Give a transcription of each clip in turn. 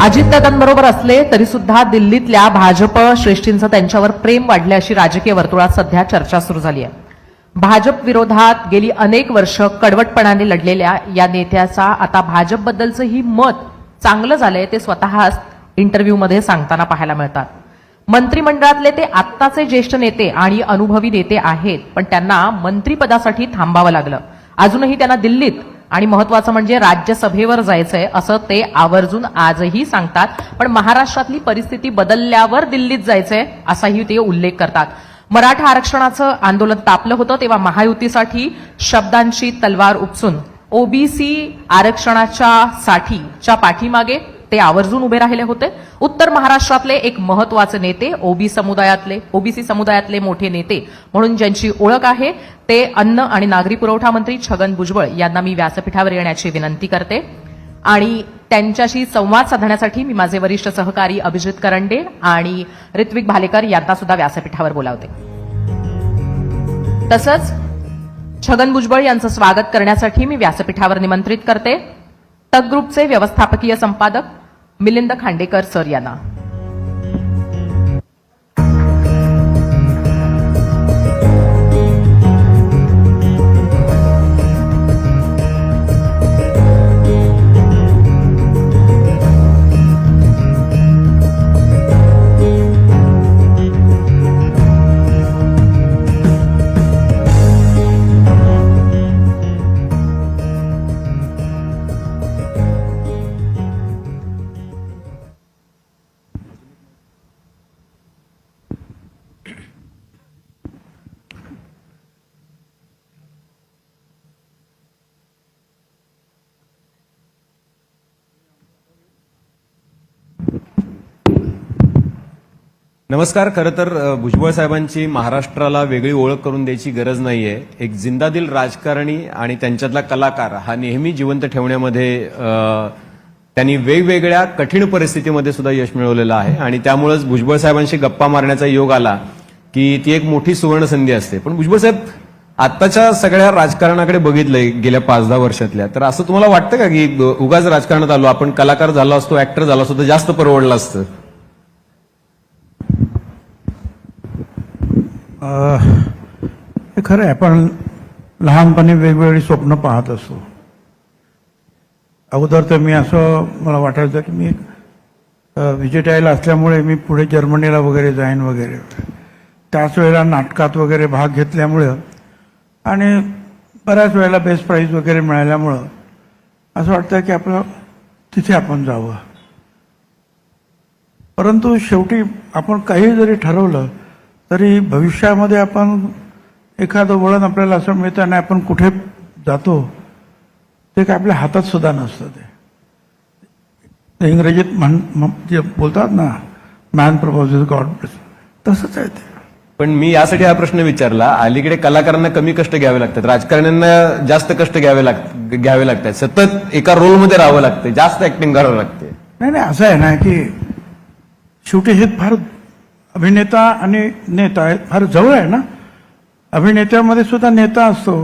अजितदादांबरोबर असले तरी सुद्धा दिल्लीतल्या भाजप श्रेष्ठींचं त्यांच्यावर प्रेम वाढले अशी राजकीय वर्तुळात सध्या चर्चा सुरू झाली आहे. भाजप विरोधात गेली अनेक वर्ष कडवटपणाने लढलेल्या या नेत्याचा आता भाजपबद्दलचं ही मत चांगलं झालंय ते स्वतःच इंटरव्ह्यूमध्ये सांगताना पाहायला मिळतात. मंत्रिमंडळातले ते आत्ताचे ज्येष्ठ नेते आणि अनुभवी नेते आहेत पण त्यांना मंत्रिपदासाठी थांबावं लागलं. अजूनही त्यांना दिल्लीत आणि महत्वाचं म्हणजे राज्यसभेवर जायचंय असं ते आवर्जून आजही सांगतात. पण महाराष्ट्रातली परिस्थिती बदलल्यावर दिल्लीत जायचंय असाही ते उल्लेख करतात. मराठा आरक्षणाचं आंदोलन तापलं होतं तेव्हा महायुतीसाठी शब्दांची तलवार उपसून. ओबीसी आरक्षणाच्या साठीच्या पाठीमागे ते आवर्जून उभे राहिले होते. उत्तर महाराष्ट्रातले एक महत्त्वाचे नेते ओबी समुदायातले ओबीसी समुदायातले मोठे नेते म्हणून ज्यांची ओळख आहे ते अन्न आणि नागरी पुरवठा मंत्री छगन भुजबळ यांना मी व्यासपीठावर येण्याची विनंती करते. आणि त्यांच्याशी संवाद साधण्यासाठी मी माझे वरिष्ठ सहकारी अभिजित करंडे आणि ऋत्विक भालेकर यांना सुद्धा व्यासपीठावर बोलावते. तसंच छगन भुजबळ यांचं स्वागत करण्यासाठी मी व्यासपीठावर निमंत्रित करते. तक ग्रुपचे व्यवस्थापकीय संपादक मिलिंद खांडेकर सर यांना. नमस्कार खरं तर भुजबळ साहेबांची महाराष्ट्राला वेगळी ओळख करून द्यायची गरज नाहीये. एक जिंदादिल राजकारणी आणि त्यांच्यातला कलाकार हा नेहमी जिवंत ठेवण्यामध्ये त्यांनी वेगवेगळ्या कठीण परिस्थितीमध्ये सुद्धा यश मिळवलेलं आहे. आणि त्यामुळेच भुजबळ साहेबांशी गप्पा मारण्याचा योग आला की ती एक मोठी सुवर्ण संधी असते. पण भुजबळ साहेब आत्ताच्या सगळ्या राजकारणाकडे बघितलंय गेल्या पाच दहा वर्षातल्या. तर असं तुम्हाला वाटतं का की उगाच राजकारणात आलो आपण कलाकार झालो असतो ऍक्टर झालो असतो तर जास्त परवडलं असतं? हे खरं आहे पण लहानपणी वेगवेगळी स्वप्न पाहत असतो. अगोदर तर मी असं मला वाटायचं की मी व्हिजिटायला असल्यामुळे मी पुढे जर्मनीला वगैरे जाईन वगैरे. त्याच वेळेला नाटकात वगैरे भाग घेतल्यामुळं आणि बऱ्याच वेळेला बेस्ट प्राईज वगैरे मिळाल्यामुळं असं वाटतं की आपलं तिथे आपण जावं. परंतु शेवटी आपण काही जरी ठरवलं तरी भविष्यामध्ये आपण एखादं वळण आपल्याला असं मिळतं आणि आपण कुठे जातो ते काय आपल्या हातात सुद्धा नसतं ते. इंग्रजीत म्हण म्हण- जे बोलतात ना मॅन प्रपोजेस गॉड तसंच आहे ते. पण मी यासाठी हा प्रश्न विचारला अलीकडे कलाकारांना कमी कष्ट घ्यावे लागतात राजकारण्यांना जास्त कष्ट घ्यावे लाग घ्यावे लागतात सतत एका रोलमध्ये राहावं लागते जास्त ऍक्टिंग करावं लागते. नाही नाही असं आहे ना की शेवटी हे फार अभिनेता आणि नेता हे फार जवळ आहे ना? अभिनेत्यामध्ये सुद्धा नेता असतो.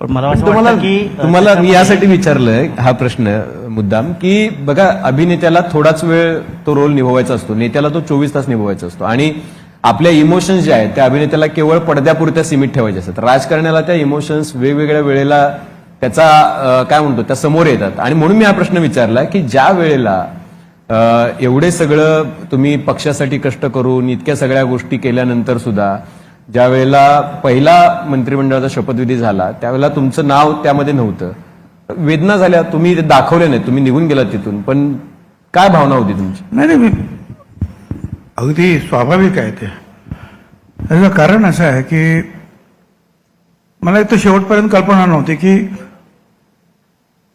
पण मला तुम्हाला वाटतं की तुम्हाला मी यासाठी विचारलंय हा प्रश्न मुद्दाम की बघा अभिनेत्याला थोडाच वेळ तो रोल निभवायचा असतो. नेत्याला तो चोवीस तास निभवायचा असतो. आणि आपल्या इमोशन्स जे आहेत त्या अभिनेत्याला केवळ पडद्यापुरत्या सीमित ठेवायचे असतात. राजकारण्याला त्या इमोशन्स वेगवेगळ्या वेळेला त्याचा काय म्हणतो त्या समोर येतात. आणि म्हणून मी हा प्रश्न विचारला की ज्या वेळेला एवढे सगळं तुम्ही पक्षासाठी कष्ट करून इतक्या सगळ्या गोष्टी केल्यानंतर सुद्धा ज्या वेळेला पहिला मंत्रिमंडळाचा शपथविधी झाला त्यावेळेला तुमचं नाव त्यामध्ये नव्हतं. वेदना झाल्या तुम्ही दाखवले नाही तुम्ही निघून गेलात तिथून. पण काय भावना होती तुमची? नाही नाही मी अगदी स्वाभाविक आहे ते. त्याचं कारण असं आहे की मला इथं शेवटपर्यंत कल्पना नव्हती की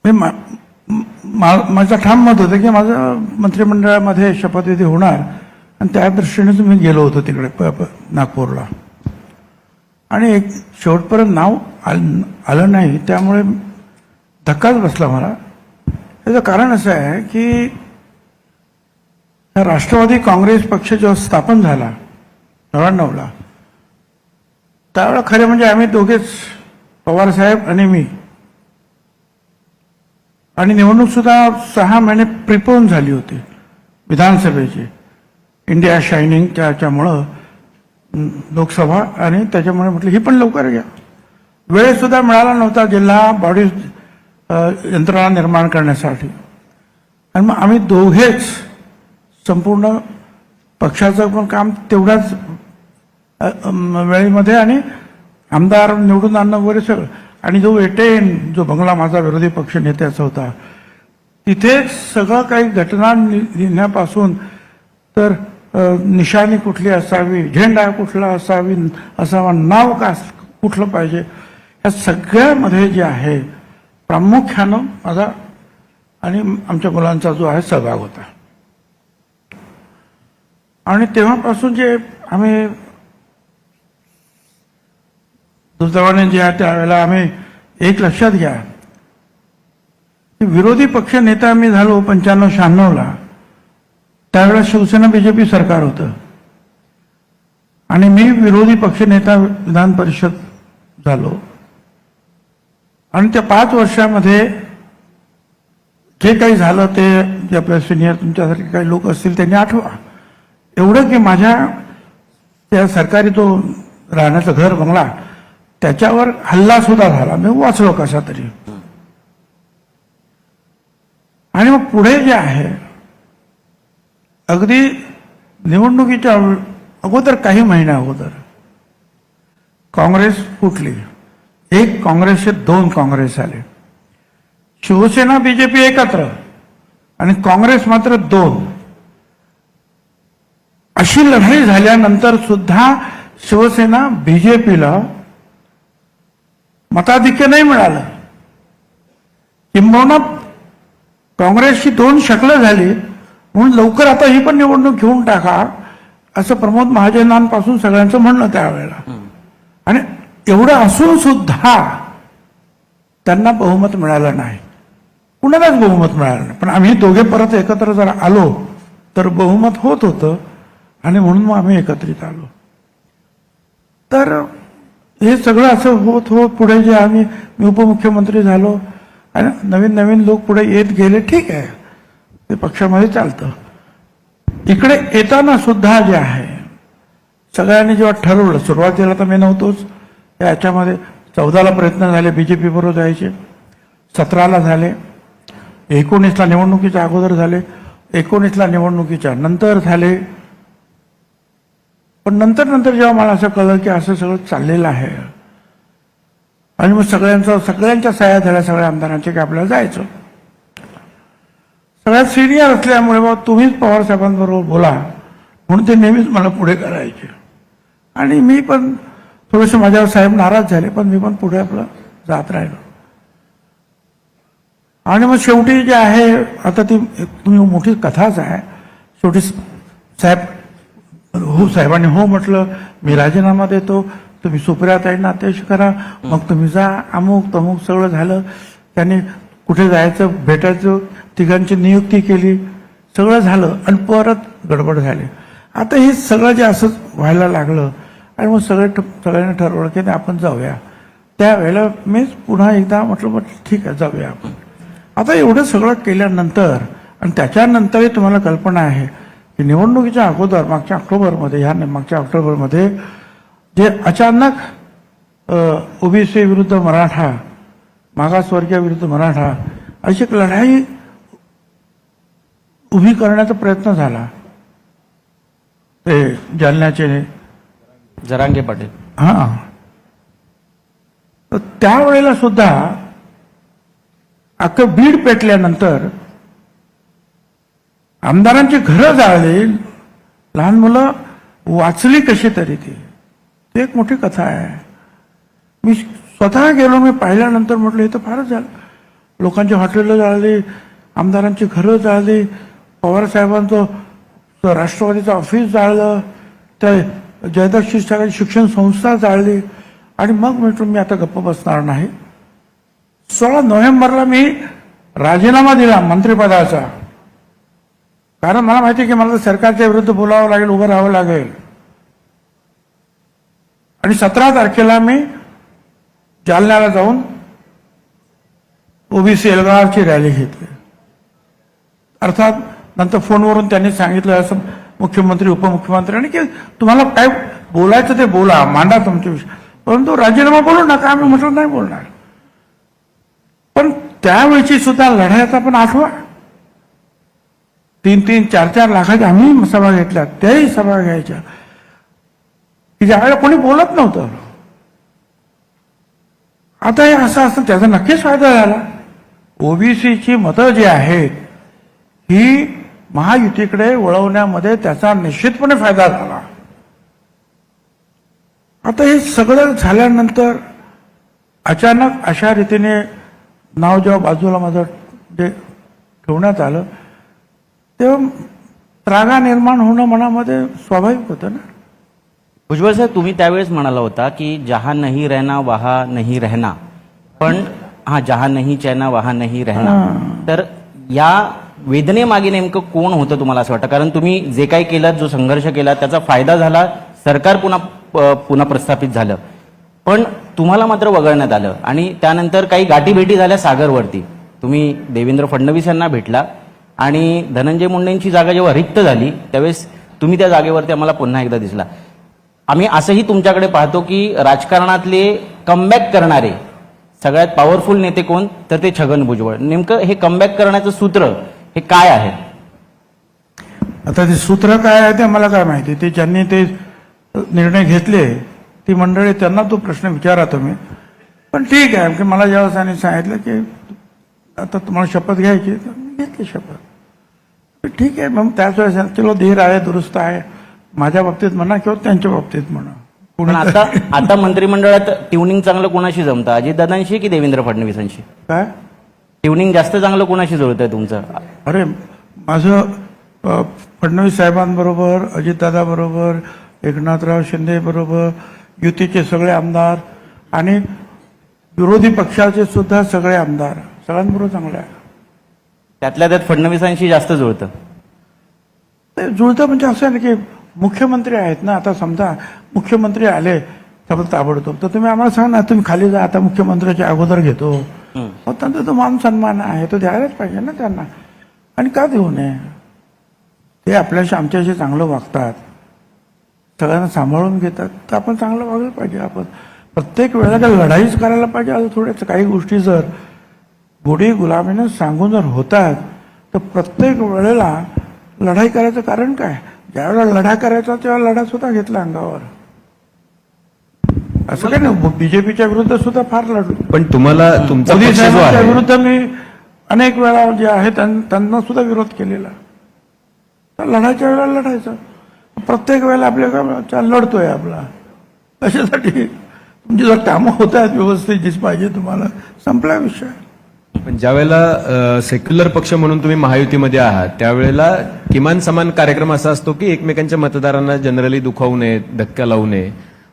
मी मा- माझं ठाम मत होतं की माझं मंत्रिमंडळामध्ये शपथविधी होणार. आणि त्या दृष्टीनेच मी गेलो होतो तिकडे प- नागपूरला. आणि एक शेवटपर्यंत नाव आल- आलं नाही त्यामुळे धक्काच बसला मला. त्याचं कारण असं आहे की राष्ट्रवादी काँग्रेस पक्ष जेव्हा स्थापन झाला नव्याण्णवला त्यावेळेला खरे म्हणजे आम्ही दोघेच पवार साहेब आणि मी आणि निवडणूक सुद्धा सहा महिने प्रिपोन झाली होती विधानसभेची. इंडिया शायनिंग त्याच्यामुळं लोकसभा आणि त्याच्यामुळे म्हटलं ही पण लवकर घ्या. वेळसुद्धा मिळाला नव्हता जिल्हा बॉडी यंत्रणा निर्माण करण्यासाठी. आणि मग आम्ही दोघेच संपूर्ण पक्षाचं पण काम तेवढ्याच वेळेमध्ये आणि आमदार निवडून आणणं वगैरे सगळं. आणि जो एटेन जो बंगला माझा विरोधी पक्ष नेत्याचा होता तिथे सगळं काही घटना लिहिण्यापासून तर निशाणी कुठली असावी झेंडा कुठला असावी असावा नाव का कुठलं पाहिजे या सगळ्यामध्ये जे आहे प्रामुख्यानं माझा आणि आमच्या मुलांचा जो आहे सहभाग होता. आणि तेव्हापासून जे आम्ही दुर्दैवाने जे आहे त्यावेळेला आम्ही एक लक्षात घ्या. विरोधी पक्ष नेता मी झालो पंच्याण्णव शहाण्णवला. त्यावेळेला शिवसेना बीजेपी सरकार होतं. आणि मी विरोधी पक्ष नेता विधान परिषद झालो. आणि त्या पाच वर्षामध्ये जे काही झालं ते जे आपल्या सिनियर तुमच्यासारखे काही लोक असतील त्यांनी आठवा. एवढं की माझ्या त्या सरकारी तो राहण्याचं घर बंगला त्याच्यावर हल्ला सुद्धा झाला. मी वाचलो कसा तरी. आणि मग पुढे जे आहे अगदी निवडणुकीच्या अगोदर काही महिन्या अगोदर काँग्रेस फुटली. एक काँग्रेसचे दोन काँग्रेस आले. शिवसेना बीजेपी एकत्र आणि काँग्रेस मात्र दोन. अशी लढाई झाल्यानंतर सुद्धा शिवसेना बीजेपीला मताधिक्य नाही मिळालं. किंबहुना काँग्रेसची दोन शकलं झाली म्हणून लवकर आता ही पण निवडणूक घेऊन टाका असं प्रमोद महाजनांपासून सगळ्यांचं म्हणणं त्यावेळेला. आणि एवढं असून सुद्धा त्यांना बहुमत मिळालं नाही. कुणालाच बहुमत मिळालं नाही. पण आम्ही दोघे परत एकत्र जर आलो तर बहुमत होत होतं आणि म्हणून मग आम्ही एकत्रित आलो. तर हे सगळं असं होत होत पुढे जे आम्ही मी उपमुख्यमंत्री झालो आणि नवीन नवीन लोक पुढे येत गेले ठीक आहे. ते पक्षामध्ये चालतं. इकडे येताना सुद्धा जे आहे सगळ्यांनी जेव्हा ठरवलं सुरुवातीला तर मी नव्हतोच. याच्यामध्ये चौदाला प्रयत्न झाले बी जे बरोबर जायचे. सतराला झाले. एकोणीसला निवडणुकीच्या अगोदर झाले. एकोणीसला निवडणुकीच्या नंतर झाले. पण नंतर नंतर जेव्हा मला असं कळलं की असं सगळं चाललेलं आहे आणि मग सगळ्यांचं सगळ्यांच्या सह्या झाल्या सगळ्या आमदारांच्या की आपल्याला जायचं. सगळ्यात सिनियर असल्यामुळे बाबा तुम्हीच पवार साहेबांबरोबर बोला म्हणून ते नेहमीच मला पुढे करायचे. आणि मी पण थोडेसे माझ्यावर साहेब नाराज झाले पण मी पण पुढे आपलं जात राहिलो. आणि मग शेवटी जे आहे आता ती तुम्ही मोठी कथाच आहे. शेवटी साहेब हो साहेबांनी हो म्हटलं मी राजीनामा देतो तुम्ही सुप्रियाताईंना आदेश करा मग तुम्ही जा अमुक तमुक सगळं झालं. त्यांनी कुठे जायचं भेटायचं तिघांची नियुक्ती केली सगळं झालं आणि परत गडबड झाली. आता हे सगळं जे असंच व्हायला लागलं आणि मग सगळे सगळ्यांनी ठरवलं की नाही आपण जाऊया. त्यावेळेला मीच पुन्हा एकदा म्हटलं मग ठीक आहे जाऊया आपण. आता एवढं सगळं केल्यानंतर आणि त्याच्यानंतरही तुम्हाला कल्पना आहे की निवडणुकीच्या अगोदर मागच्या ऑक्टोबरमध्ये ह्या मागच्या ऑक्टोबरमध्ये जे अचानक ओबीसी विरुद्ध मराठा मागासवर्गीय विरुद्ध मराठा अशी एक लढाई उभी करण्याचा प्रयत्न झाला. ते जालन्याचे जरांगे पाटील. हा. तर त्यावेळेला सुद्धा अख्खं बीड पेटल्यानंतर आमदारांची घरं जाळली. लहान मुलं वाचली कशी तरी ती. एक मोठी कथा आहे. मी स्वतः गेलो मी पाहिल्यानंतर म्हटलं हे तर फारच झालं. लोकांची हॉटेलं जाळली आमदारांची घरं जाळली. पवारसाहेबांचं तो राष्ट्रवादीचं ऑफिस जाळलं. त्या जयदास क्षीरसागर शिक्षण संस्था जाळली. आणि मग म्हटलं मी आता गप्प बसणार नाही. सोळा नोव्हेंबरला मी राजीनामा दिला मंत्रिपदाचा. कारण मला माहिती आहे की मला सरकारच्या विरुद्ध बोलावं लागेल उभं राहावं लागेल. आणि सतरा तारखेला मी जालन्याला जाऊन ओबीसी एल्गारची रॅली घेतली. अर्थात नंतर फोनवरून त्यांनी सांगितलं असं मुख्यमंत्री उपमुख्यमंत्र्यांनी की तुम्हाला काय बोलायचं ते बोला मांडा तुमच्या विषय. परंतु राजीनामा बोलू नका आम्ही म्हटलं नाही बोलणार. पण त्यावेळची सुद्धा लढाईचा पण आठवा. तीन तीन चार चार लाखाच्या आम्ही सभा घेतल्या त्याही सभा घ्यायच्या. की ज्यावेळेला कोणी बोलत नव्हतं. आता हे असं असं त्याचा नक्कीच फायदा झाला. ओबीसीची मतं जी आहेत ही महायुतीकडे वळवण्यामध्ये त्याचा निश्चितपणे फायदा झाला. आता हे सगळं झाल्यानंतर अचानक अशा रीतीने नाव जेव्हा बाजूला माझं जे ठेवण्यात आलं तेव्हा त्रागा निर्माण होणं मनामध्ये स्वाभाविक होतं ना. भुजबळ साहेब तुम्ही त्यावेळेस म्हणाला होता की जहा नहीं रहना वहा नहीं रहना. पण हा जहा नहीं चैना वहा नहीं रहना. तर या वेदनेमागे नेमकं कोण होतं तुम्हाला असं वाटतं? कारण तुम्ही जे काही केलं जो संघर्ष केला त्याचा फायदा झाला सरकार पुन्हा पुन्हा प्रस्थापित झालं. पण तुम्हाला मात्र वगळण्यात आलं. आणि त्यानंतर काही गाठीभेटी झाल्या सागरवरती. तुम्ही देवेंद्र फडणवीस यांना भेटला. आणि धनंजय मुंडेंची जागा जेव्हा रिक्त झाली त्यावेळेस तुम्ही त्या जागेवरती आम्हाला पुन्हा एकदा दिसला. आम्ही असंही तुमच्याकडे पाहतो की राजकारणातले कमबॅक करणारे सगळ्यात पॉवरफुल नेते कोण? तर ते छगन भुजबळ. नेमकं हे कमबॅक करण्याचं सूत्र हे काय आहे? आता ते सूत्र काय आहे ते मला काय माहिती? ते ज्यांनी ते निर्णय घेतले ती मंडळी त्यांना तो प्रश्न विचारा तुम्ही. पण ठीक आहे की मला ज्यावेळेस सांगितलं की आता तुम्हाला शपथ घ्यायची तर घेतली शपथ. ठीक आहे मग त्याच वेळेस चलो धीर आहे दुरुस्त आहे. माझ्या बाबतीत म्हणा किंवा त्यांच्या बाबतीत म्हणा. पण आता आता मंत्रिमंडळात ट्युनिंग चांगलं कोणाशी जमतं? अजितदादांशी की देवेंद्र फडणवीसांशी? काय? ट्युनिंग जास्त चांगलं कोणाशी जुळतंय तुमचं? अरे माझं अ, फडणवीस साहेबांबरोबर अजितदादाबरोबर एकनाथराव शिंदे बरोबर युतीचे सगळे आमदार आणि विरोधी पक्षाचे सुद्धा सगळे आमदार. सगळ्यांबरोबर चांगले आहे. त्यातल्या त्यात फडणवीसांशी जास्त जुळतं. ते जुळतं म्हणजे असं आहे ना की मुख्यमंत्री आहेत ना आता समजा मुख्यमंत्री आले तर ताबडतोब. तर तुम्ही आम्हाला सांगा ना तुम्ही खाली जा आता मुख्यमंत्र्याच्या अगोदर घेतो. त्यांचा तो मान सन्मान आहे तो द्यायलाच पाहिजे ना त्यांना. आणि का देऊ नये? ते आपल्याशी आमच्याशी चांगलं वागतात. सगळ्यांना सांभाळून घेतात. तर आपण चांगलं वागलं पाहिजे आपण. प्रत्येक वेळेला लढाईच करायला पाहिजे. थोड्याच काही गोष्टी जर गोडी गुलामीनं सांगून जर होतात तर प्रत्येक वेळेला लढाई करायचं कारण काय? ज्यावेळेला लढा करायचा तेव्हा लढा सुद्धा घेतला अंगावर. असं काय नाही बीजेपीच्या विरुद्ध सुद्धा फार लढलो पण तुम्हाला तुमचा मोदी पक्ष जो साहेबांच्या आहे विरुद्ध मी अनेक वेळा जे आहे त्यां- त्यांना सुद्धा विरोध केलेला. तर लढायच्या वेळेला लढायचं. प्रत्येक वेळेला आपल्या का- चा- लढतोय आपला. कशासाठी तुमची जर कामं होत आहेत व्यवस्थित जीच पाहिजे तुम्हाला संपला विषय. पण ज्या वेळेला सेक्युलर पक्ष म्हणून तुम्ही महायुतीमध्ये आहात त्यावेळेला किमान समान कार्यक्रम असा असतो की एकमेकांच्या मतदारांना जनरली दुखावू नये धक्का लावू नये.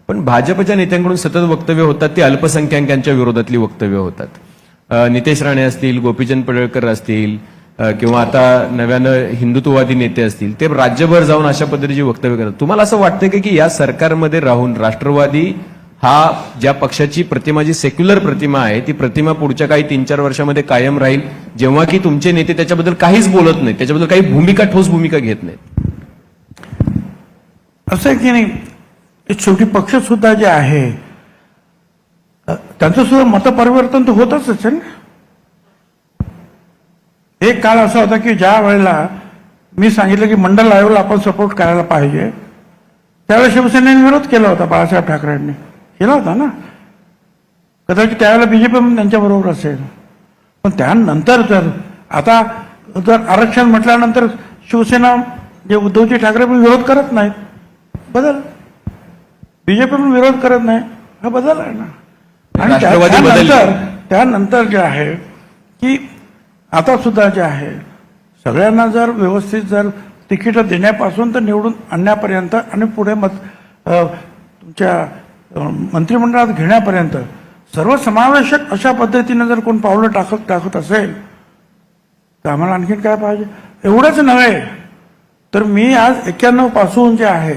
पण भाजपच्या नेत्यांकडून सतत वक्तव्य होतात ती अल्पसंख्याकांच्या विरोधातली वक्तव्य होतात. नितेश राणे असतील गोपीचंद पडळकर असतील किंवा आता नव्यानं हिंदुत्ववादी नेते असतील ते राज्यभर जाऊन अशा पद्धतीची वक्तव्य करतात. तुम्हाला असं वाटतं का की या सरकारमध्ये राहून राष्ट्रवादी हा ज्या पक्षाची प्रतिमा जी सेक्युलर प्रतिमा आहे ती प्रतिमा पुढच्या काही तीन चार वर्षामध्ये कायम राहील. जेव्हा की तुमचे नेते त्याच्याबद्दल काहीच बोलत नाहीत त्याच्याबद्दल काही भूमिका ठोस भूमिका घेत नाहीत. असं आहे की नाही शेवटी पक्ष सुद्धा जे आहे त्यांचं सुद्धा मतपरिवर्तन तर होतच असेल ना. एक काळ असा होता की ज्या वेळेला मी सांगितलं की मंडल आयोगाला आपण सपोर्ट करायला पाहिजे त्यावेळेस शिवसेनेने विरोध केला होता बाळासाहेब ठाकरेंनी. केला होता ना? कदाचित त्यावेळेला बीजेपी पण त्यांच्याबरोबर असेल. पण त्यानंतर जर आता जर आरक्षण म्हटल्यानंतर शिवसेना जे उद्धवजी ठाकरे पण विरोध करत नाहीत. बदल. बीजेपी पण विरोध करत नाही. हा बदल आहे ना. आणि. त्यानंतर त्यानंतर जे आहे की आता सुद्धा जे आहे सगळ्यांना जर व्यवस्थित जर तिकीट देण्यापासून तर निवडून आणण्यापर्यंत आणि पुढे मत तुमच्या मंत्रिमंडळात घेण्यापर्यंत सर्वसमावेशक अशा पद्धतीनं जर कोण पावलं टाकत टाकत असेल तर आम्हाला आणखीन काय पाहिजे? एवढंच नव्हे तर मी आज एक्क्याण्णवपासून जे आहे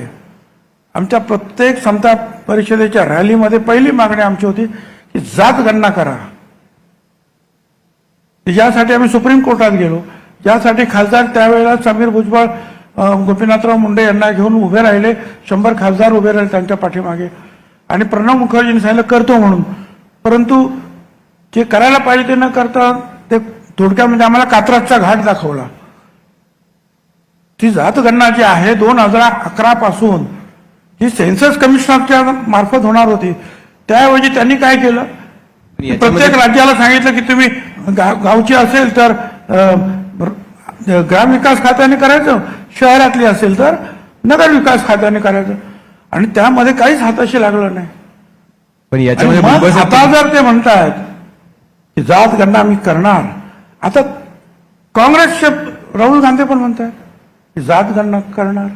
आमच्या प्रत्येक समता परिषदेच्या रॅलीमध्ये पहिली मागणी आमची होती की जात गणना करा. ज्यासाठी आम्ही सुप्रीम कोर्टात गेलो. ज्यासाठी खासदार त्यावेळेला समीर भुजबळ गोपीनाथराव मुंडे यांना घेऊन उभे राहिले. शंभर खासदार उभे राहिले त्यांच्या पाठीमागे. आणि प्रणव मुखर्जींनी सांगितलं करतो म्हणून. परंतु जे करायला पाहिजे ते न करता ते थोडक्यामध्ये आम्हाला कात्रजचा घाट दाखवला. ती जातगणना जी आहे दोन हजार अकरा पासून ही सेन्सस कमिशनरच्या मार्फत होणार होती. त्याऐवजी त्यांनी काय केलं? प्रत्येक राज्याला सांगितलं की तुम्ही गा- गावची असेल तर ग्रामविकास खात्याने करायचं शहरातली असेल तर नगर विकास खात्याने करायचं. आणि त्यामध्ये काहीच हाताशी लागलं नाही. पण याच्यामध्ये मग आता जर ते म्हणतायत की जात गणना आम्ही करणार आता काँग्रेसचे राहुल गांधी पण म्हणतात की जात गणना करणार.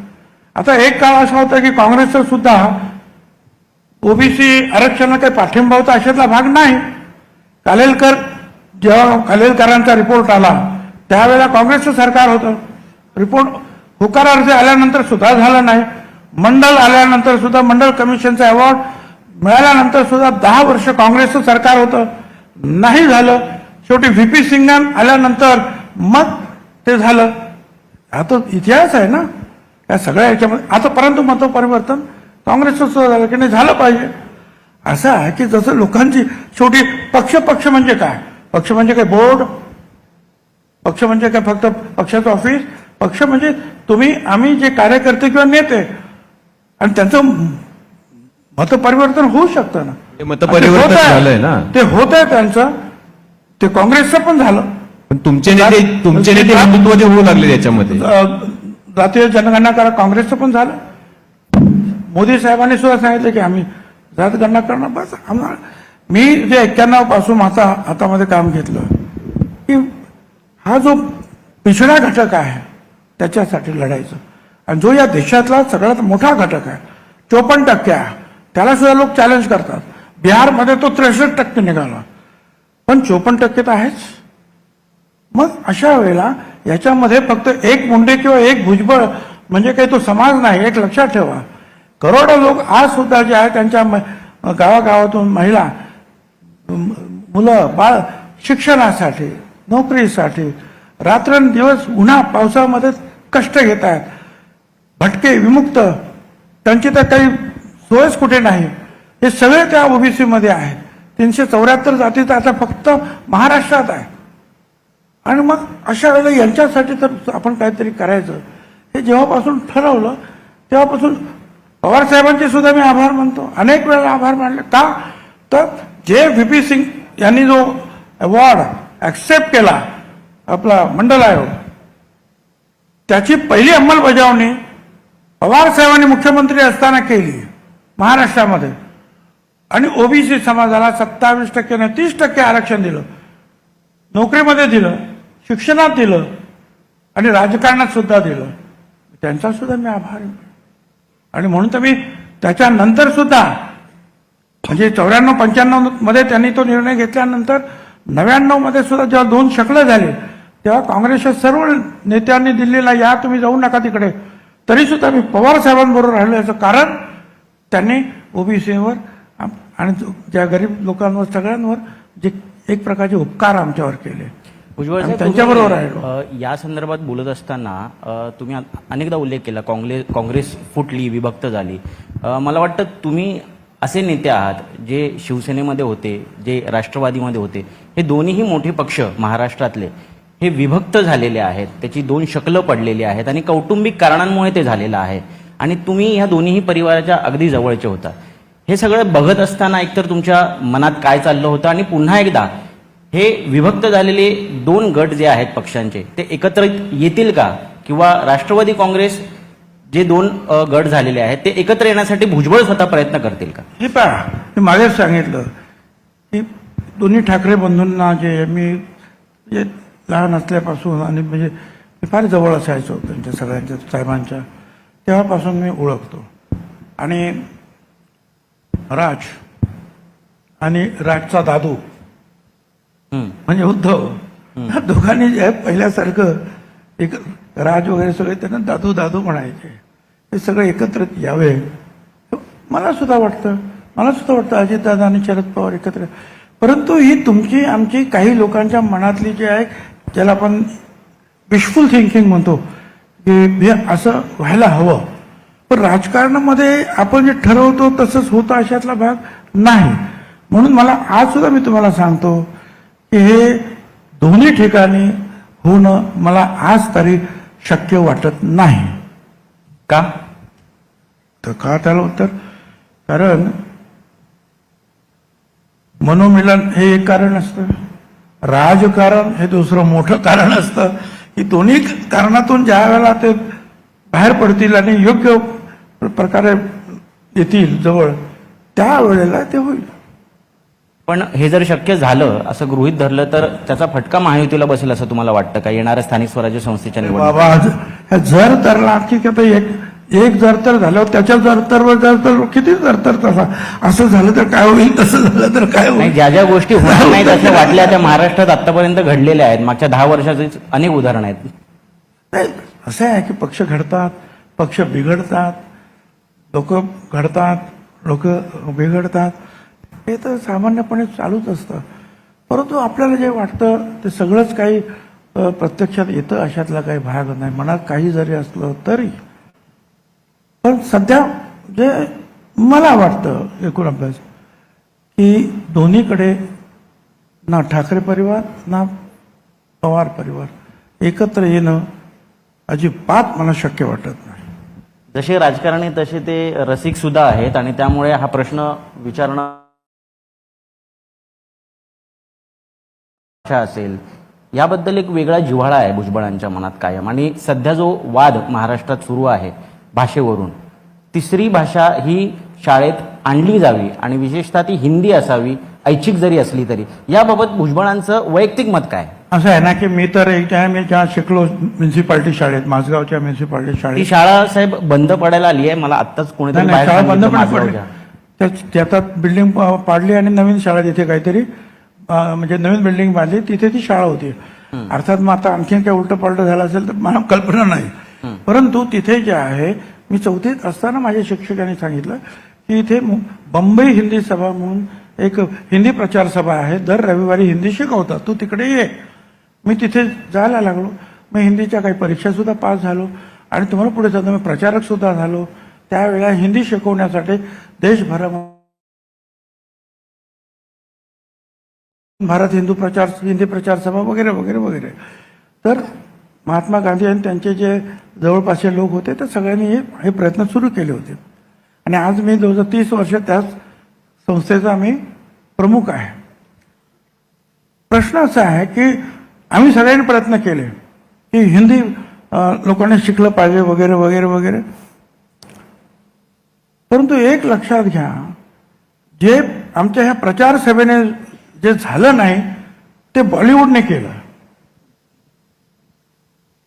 आता एक काळ असा होता की काँग्रेसचा सुद्धा ओबीसी आरक्षणाला काही पाठिंबा होता अशातला भाग नाही. कालेलकर जेव्हा कालेलकरांचा रिपोर्ट आला त्यावेळेला काँग्रेसचं सरकार होतं. रिपोर्ट होकार अर्ज आल्यानंतर सुद्धा झालं नाही. मंडळ आल्यानंतर सुद्धा मंडळ कमिशनचा अवॉर्ड मिळाल्यानंतर सुद्धा दहा वर्ष काँग्रेसचं सरकार होतं. नाही झालं. शेवटी व्ही पी सिंगन आल्यानंतर मग ते झालं. हा तो इतिहास आहे ना? या सगळ्या याच्यामध्ये. आता परंतु मत परिवर्तन काँग्रेसचं सुद्धा झालं की नाही? झालं पाहिजे. असं आहे की जसं लोकांची शेवटी पक्ष पक्ष म्हणजे काय? पक्ष म्हणजे काय बोर्ड? पक्ष म्हणजे काय फक्त पक्षाचं ऑफिस पक्ष म्हणजे तुम्ही आम्ही जे कार्यकर्ते किंवा नेते आणि त्यांचं मतपरिवर्तन होऊ शकतं ना. ते मतपरिवर्तन. झालंय ना. ते होत आहे त्यांचं. ते काँग्रेसचं पण झालं. पण तुमचे नेते तुमचे नेते हिंदुत्वाचे होऊ लागले याच्यामध्ये अ, जातीय जनगणना करा काँग्रेसचं पण झालं. मोदी साहेबांनी सुद्धा सांगितलं की आम्ही जातगणना करणार. बस आम्हाला मी जे एक्क्याण्णवपासून आता हातामध्ये काम घेतलं की हा जो पिछडा घटक आहे त्याच्यासाठी लढायचं. आणि जो या देशातला सगळ्यात मोठा घटक आहे चोपन्न टक्के आहे. त्याला सुद्धा लोक चॅलेंज करतात. बिहारमध्ये तो त्रेसष्ट टक्के निघाला. पण चोपन्न टक्के तर आहेच. मग अशा वेळेला याच्यामध्ये फक्त एक मुंडे किंवा एक भुजबळ म्हणजे काही तो समाज नाही एक लक्षात ठेवा. करोडो लोक आज सुद्धा जे आहे त्यांच्या गावागावातून महिला मुलं बाळ शिक्षणासाठी नोकरीसाठी रात्रंदिवस उन्हा पावसामध्ये कष्ट घेत आहेत. भटके विमुक्त. त्यांची तर काही सोयच कुठे नाही. हे सगळे त्या ओबीसीमध्ये आहेत. तीनशे चौऱ्याहत्तर जाती तर आता फक्त महाराष्ट्रात आहे. आणि मग अशा वेळेला यांच्यासाठी तर आपण काहीतरी करायचं. हे जेव्हापासून ठरवलं तेव्हापासून पवार साहेबांचे सुद्धा मी आभार मानतो. अनेक वेळेला आभार मानले. का? तर जे व्ही पी सिंग यांनी जो अवॉर्ड ऍक्सेप्ट केला आपला मंडल आयोग त्याची पहिली अंमलबजावणी पवार साहेबांनी मुख्यमंत्री असताना केली महाराष्ट्रामध्ये. आणि ओबीसी समाजाला सत्तावीस टक्के तीस टक्के आरक्षण दिलं. नोकरीमध्ये दिलं शिक्षणात दिलं आणि राजकारणात सुद्धा दिलं. त्यांचा सुद्धा मी आभार आणि म्हणून तर मी त्याच्यानंतर सुद्धा म्हणजे चौऱ्याण्णव पंच्याण्णवमध्ये त्यांनी तो निर्णय घेतल्यानंतर नव्याण्णवमध्ये सुद्धा जेव्हा दोन शकलं झाले तेव्हा काँग्रेसच्या सर्व नेत्यांनी दिल्लीला या तुम्ही जाऊ नका तिकडे. तरी सुद्धा मी पवार साहेबांबरोबर राहिलो याचं कारण त्यांनी ओबीसीवर आणि ज्या गरीब लोकांवर सगळ्यांवर जे एक प्रकारचे उपकार आमच्यावर केले. भुजबळ त्यांच्याबरोबर या संदर्भात बोलत असताना तुम्ही अनेकदा उल्लेख केला काँग्रेस काँग्रेस फुटली विभक्त झाली. मला वाटतं तुम्ही असे नेते आहात जे शिवसेनेमध्ये होते जे राष्ट्रवादीमध्ये होते. हे दोन्हीही मोठे पक्ष महाराष्ट्रातले. हे विभक्त झालेले आहेत त्याची दोन शकलं पडलेली आहेत आणि कौटुंबिक कारणांमुळे ते झालेलं आहे. आणि तुम्ही ह्या दोन्हीही परिवाराच्या अगदी जवळचे होता. हे सगळं बघत असताना एकतर तुमच्या मनात काय चाललं होतं आणि पुन्हा एकदा हे विभक्त झालेले दोन गट जे आहेत पक्षांचे ते एकत्र येतील का? किंवा राष्ट्रवादी काँग्रेस जे दोन गट झालेले आहेत ते एकत्र येण्यासाठी भुजबळ स्वतः प्रयत्न करतील का? हे पहा मी मागेच सांगितलं. की दोन्ही ठाकरे बंधूंना जे मी लहान असल्यापासून आणि म्हणजे मी फार जवळ असायचो त्यांच्या सगळ्यांच्या साहेबांच्या तेव्हापासून मी ओळखतो. आणि राज आणि राजचा दादू. म्हणजे उद्धव ह्या दोघांनी जे आहे पहिल्यासारखं एक राज वगैरे सगळे त्यांना दादू दादू म्हणायचे. हे सगळे एकत्र यावे. मला सुद्धा वाटतं मला सुद्धा वाटतं अजितदादा आणि शरद पवार एकत्र. परंतु ही तुमची आमची काही लोकांच्या मनातली जी आहे ज्याला आपण विशफुल थिंकिंग म्हणतो की असं व्हायला हवं. पण राजकारणामध्ये आपण जे ठरवतो तसंच होतं अशातला भाग नाही. म्हणून मला आज सुद्धा मी तुम्हाला सांगतो की हे दोन्ही ठिकाणी होणं मला आज तरी शक्य वाटत नाही. का? तर का त्याला उत्तर? कारण मनोमिलन हे एक कारण असतं. राजकारण हे दुसरं मोठं कारण असतं. की दोन्ही कारणातून ज्या वेळेला ते बाहेर पडतील आणि योग्य प्रकारे येतील जवळ त्यावेळेला ते होईल. पण हे जर शक्य झालं असं गृहित धरलं तर त्याचा फटका महायुतीला बसेल असं तुम्हाला वाटतं का? येणाऱ्या स्थानिक स्वराज्य संस्थेच्या जर तरला की आता एक एक जर तर झालं त्याच्या जर तर जर तर किती जर तर तसा. असं झालं तर काय होईल तसं झालं तर काय नाही होईल ज्या ज्या गोष्टी होणार नाहीत अशा वाटल्या त्या महाराष्ट्रात आतापर्यंत घडलेल्या आहेत. मागच्या दहा वर्षाचे अनेक उदाहरण आहेत. नाही असं आहे की पक्ष घडतात पक्ष बिघडतात लोक घडतात लोक बिघडतात. हे तर सामान्यपणे चालूच असतं. परंतु आपल्याला जे वाटतं ते सगळंच काही प्रत्यक्षात येतं अशातला काही भाग नाही. मनात काही जरी असलं तरी पण सध्या जे मला वाटतं एकूण अभ्यास की दोन्हीकडे ना ठाकरे परिवार ना पवार परिवार एकत्र येणं अजिबात मला शक्य वाटत नाही. जसे राजकारणी तसे ते रसिक सुद्धा आहेत आणि त्यामुळे हा प्रश्न विचारणं भाषा असेल. याबद्दल एक वेगळा जिव्हाळा आहे भुजबळांच्या मनात कायम. आणि सध्या जो वाद महाराष्ट्रात सुरू आहे भाषेवरून. तिसरी भाषा ही शाळेत आणली जावी आणि विशेषतः ती हिंदी असावी ऐच्छिक जरी असली तरी. याबाबत भुजबळांचं वैयक्तिक मत काय? असं आहे ना की मी तर एक मी ज्या शिकलो म्युन्सिपाल्टी शाळेत माझगावच्या म्युन्सिपाल्टी शाळेत. शाळा साहेब बंद पडायला आली आहे मला आत्ताच कोणीतरी नाही, शाळा बंद पण पडली. त्या- त्या आता बिल्डिंग पाडली आणि नवीन शाळा तिथे काहीतरी अं, म्हणजे नवीन बिल्डिंग बांधली तिथे ती शाळा होती. अर्थात मग आता आणखीन काही उलट पलट झालं असेल तर मला कल्पना नाही. परंतु तिथे जे आहे मी चौथीत असताना माझ्या शिक्षकांनी सांगितलं की इथे बंबई हिंदी सभा म्हणून एक हिंदी प्रचार सभा आहे. दर रविवारी हिंदी शिकवतात. तू तिकडे ये. मी तिथे जायला लागलो. मी हिंदीच्या काही परीक्षा सुद्धा पास झालो. आणि तुम्हाला पुढे जातो मी प्रचारक सुद्धा झालो. त्यावेळेला हिंदी शिकवण्यासाठी देशभरामध्ये भारत हिंदू प्रचार हिंदी प्रचार सभा वगैरे वगैरे वगैरे. तर महात्मा गांधी आणि त्यांचे जे जवळपासचे लोक होते तर सगळ्यांनी हे हे प्रयत्न सुरू केले होते. आणि आज मी दोन हजार तीस वर्ष त्याच संस्थेचा मी प्रमुख आहे. प्रश्न असा आहे की आम्ही सगळ्यांनी प्रयत्न केले की हिंदी लोकांनी शिकलं पाहिजे वगैरे वगैरे वगैरे. परंतु एक लक्षात घ्या जे आमच्या ह्या प्रचार सभेने जे झालं नाही ते बॉलिवूडने केलं.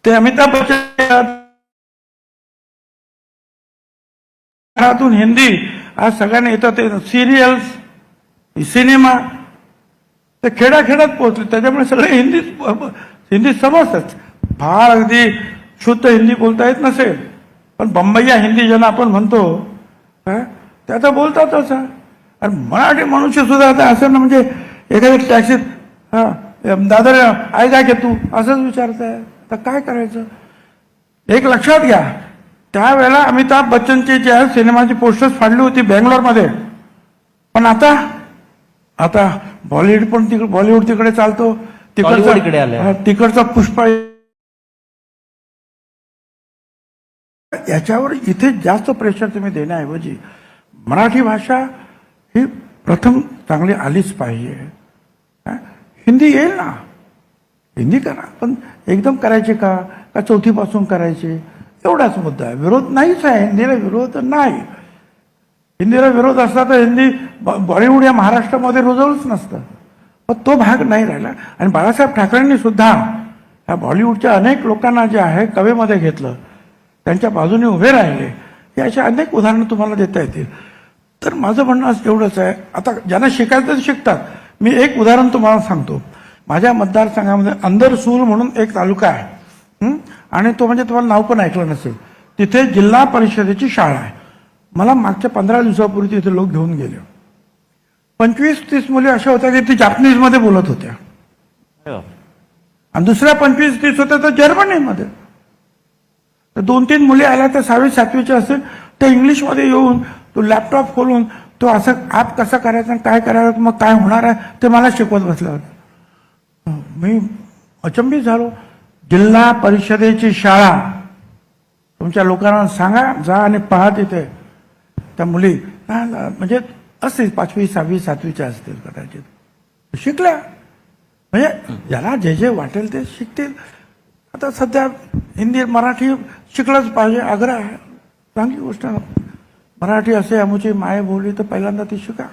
ते अमिताभ बच्चन हिंदी आज सगळ्यांना येतात ते सिरियल्स सिनेमा ते खेड्याखेड्यात पोहोचले. त्याच्यामुळे सगळे हिंदी हिंदी समजतात. फार अगदी शुद्ध हिंदी बोलता येत नसेल. पण बंबईया हिंदी ज्यांना आपण म्हणतो काय, ते आता बोलतात असं आणि मराठी मनुष्य सुद्धा आता असं ना म्हणजे एखाद्या टॅक्सीत हा दादर आहे का की तू असंच विचारताय. आता काय करायचं? एक लक्षात घ्या. त्यावेळेला अमिताभ बच्चनची जी आहे सिनेमाची पोस्टर्स फाडली होती बँगलोरमध्ये. पण आता आता बॉलिवूड पण तिकडे बॉलिवूड तिकडे चालतो. हा, तिकडचा पुष्पा याच्यावर इथे जास्त प्रेशर तुम्ही देण्याऐवजी मराठी भाषा ही प्रथम चांगली आलीच पाहिजे? हिंदी येईल ना? हिंदी करा पण एकदम करायचे का? का चौथीपासून करायचे? एवढाच मुद्दा आहे. विरोध नाहीच आहे. हिंदीला विरोध नाही. हिंदीला विरोध असला तर हिंदी बॉलिवूड या महाराष्ट्रामध्ये रुजवलंच नसतं. पण तो भाग नाही राहिला. आणि बाळासाहेब ठाकरेंनी सुद्धा ह्या बॉलिवूडच्या अनेक लोकांना जे आहे कवेमध्ये घेतलं त्यांच्या बाजूने उभे राहिले. हे अशा अनेक उदाहरणं तुम्हाला देता येतील. तर माझं म्हणणं असं एवढंच आहे. आता ज्यांना शिकायचं शिकतात. मी एक उदाहरण तुम्हाला सांगतो. माझ्या मतदारसंघामध्ये अंदरसूल म्हणून एक तालुका आहे. आणि तो म्हणजे तुम्हाला नाव पण ऐकलं नसेल. तिथे जिल्हा परिषदेची शाळा आहे. मला मागच्या पंधरा दिवसापूर्वी तिथे लोक घेऊन गेले. पंचवीस तीस मुली अशा होत्या की ती जापनीजमध्ये बोलत होत्या. आणि दुसऱ्या पंचवीस तीस होत्या तर जर्मनीमध्ये. तर दोन तीन मुली आल्या तर सहावी सातवीच्या असतील ते इंग्लिशमध्ये येऊन तो लॅपटॉप खोलून तो असं ॲप कसं करायचं आणि काय करायचं मग काय होणार आहे ते मला शिकवत बसलं होतं मी अचंबित झालो. जिल्हा परिषदेची शाळा. तुमच्या लोकांना सांगा जा आणि पहा तिथे. त्या मुली म्हणजे असतील पाचवी सहावी सातवीच्या असतील कदाचित. शिकल्या. म्हणजे ज्याला जे जे वाटेल ते शिकतील. आता सध्या हिंदी मराठी शिकलंच पाहिजे. आग्रह आहे. चांगली गोष्ट. मराठी असे अमुची माय बोलली तर पहिल्यांदा ती शिका.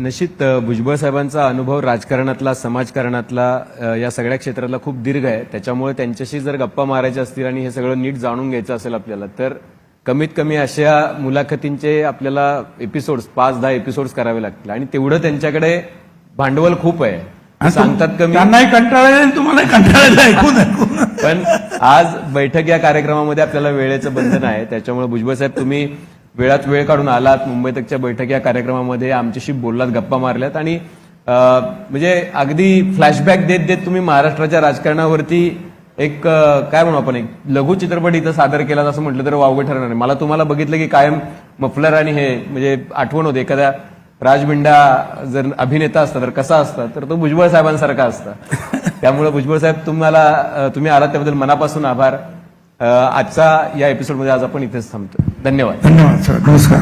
निश्चित भुजबळ साहेबांचा अनुभव राजकारणातला समाजकारणातला या सगळ्या क्षेत्रातला खूप दीर्घ आहे. त्याच्यामुळे त्यांच्याशी जर गप्पा मारायच्या असतील आणि हे सगळं नीट जाणून घ्यायचं असेल आपल्याला तर कमीत कमी अशा मुलाखतींचे आपल्याला एपिसोड्स पाच दहा एपिसोड्स करावे लागतील. आणि तेवढं त्यांच्याकडे भांडवल खूप आहे. सांगतात कमी त्यांनाही कंटाळा तुम्हाला कंटाळा येईल. ऐकून ऐकून. पण आज बैठक या कार्यक्रमामध्ये आपल्याला वेळेचं बंधन आहे. त्याच्यामुळे भुजबळ साहेब तुम्ही वेळात वेळ काढून आलात मुंबई तकच्या बैठक या कार्यक्रमामध्ये आमच्याशी बोललात गप्पा मारल्यात आणि म्हणजे अगदी फ्लॅशबॅक देत देत तुम्ही महाराष्ट्राच्या राजकारणावरती एक काय म्हणू आपण एक लघु चित्रपट इथं सादर केला असं म्हटलं तर वावगे ठरणार नाही. मला तुम्हाला बघितलं की कायम मफलर आणि हे म्हणजे आठवण होते. एखाद्या राजबिंडा जर अभिनेता असता तर कसा असता? तर तो भुजबळ साहेबांसारखा असता. त्यामुळे भुजबळ साहेब तुम्हाला तुम्ही आलात त्याबद्दल मनापासून आभार. आजचा या एपिसोडमध्ये आज आपण इथेच थांबतो धन्यवाद. धन्यवाद सर. नमस्कार.